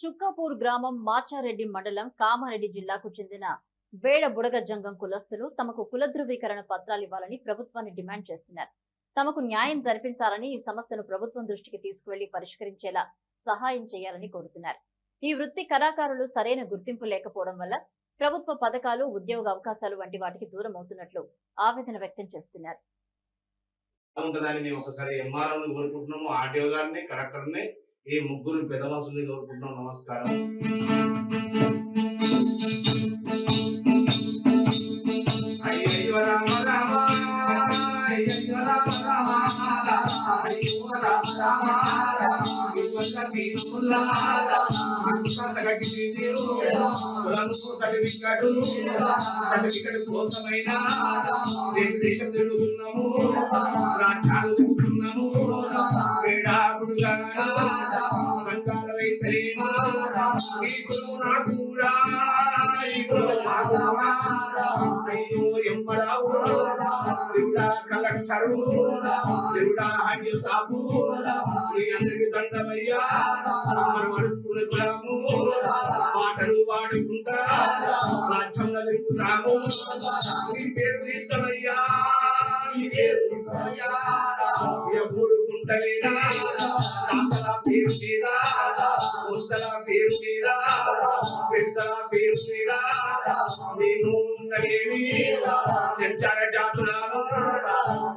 చుక్కాపూర్ గ్రామం మాచారెడ్డి మండలం కామారెడ్డి జిల్లాకు చెందిన వేడ బుడగ జంగం కులస్తులు తమకు కుల ధృవీకరణ పత్రాలు ఇవ్వాలని ప్రభుత్వాన్ని డిమాండ్ చేస్తున్నారు. తమకు న్యాయం జరిపించాలని ఈ సమస్యను ప్రభుత్వం దృష్టికి తీసుకువెళ్ళి పరిష్కరించేలా సహాయం చేయాలని కోరుతున్నారు. ఈ వృత్తి కళాకారులు సరైన గుర్తింపు లేకపోవడం వల్ల ప్రభుత్వ పథకాలు ఉద్యోగ అవకాశాలు వంటి వాటికి దూరం అవుతున్నట్లు ఆవేదన వ్యక్తం చేస్తున్నారు. ఉంటుందని మేము ఒకసారి ఎంఆర్ఓ కోరుకుంటున్నాము. ఆర్టీఓ గారిని కలెక్టర్ని ఈ ముగ్గురు పెద్ద మనుషుల్ని కోరుకుంటున్నాం. నమస్కారం. కోసమైనా రామ రామ, తిరుగుతున్నాము రామ కలెక్టరు దేవుడా హజ్జ సాబు మీ అందరికి దండమయ్యా మనం పాటలు పాడుకుంటా రాజ్యంలో తిరుగుతాము పేరు తీస్తామయ్యా పేరు తీస్తామయ్యా ఎప్పుడు ముద్దల పేరు మీద. పెద్దల పేరు మీద.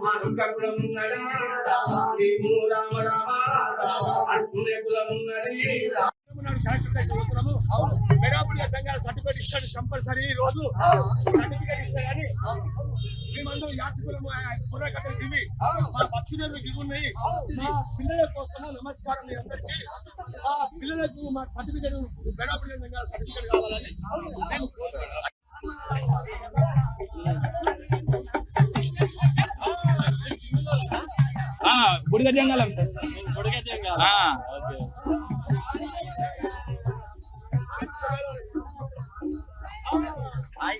మా దుఃఖ కులం ఉన్నది మేము రామ రామ కులం సంఘాలు సర్టిఫికేట్ ఇస్తాడు కంపల్సరీ ఈ రోజు. సర్టిఫికేట్ ఇస్తే కానీ మేమందరూ యాత్రికులం కుర్రకట్టలు దిగి మా పక్షులు దిగి ఉన్నాయి మా పిల్లల కోసము నమస్కారం మీ అందరికీ. ఆ పిల్లలకు మా సర్టిఫికేట్ కావాలని మేము జంగాలం సార్ జంగాలం. ఓకే.